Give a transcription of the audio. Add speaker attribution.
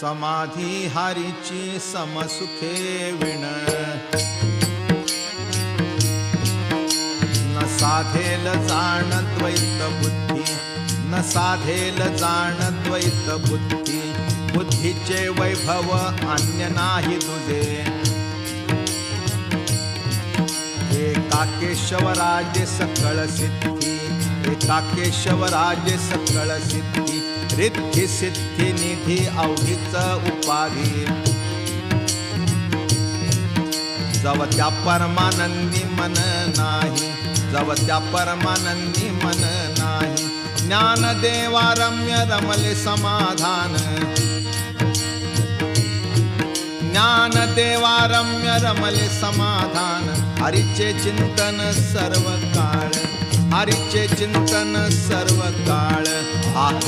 Speaker 1: समाधी हारीची समसुखे विण. न साधेल जाण द्वैत बुद्धी न साधेल जाण द्वैत बुद्धी. बुद्धीचे वैभव अन्य नाही तुझे. एका केशवराजे सकळ सिद्धी एका केशवराजे सकळ सिद्धी. सिद्धी सिद्धी निधी अवघीच उपाधी. जव त्या परमानंदी मन नाही जव त्या परमानंदी मन नाही. ज्ञान देवा रम्य रमले समाधान. ज्ञान देवा रम्य रमले समाधान. हरिचे चिंतन सर्व काळ हरिचे चिंतन सर्व काळ हा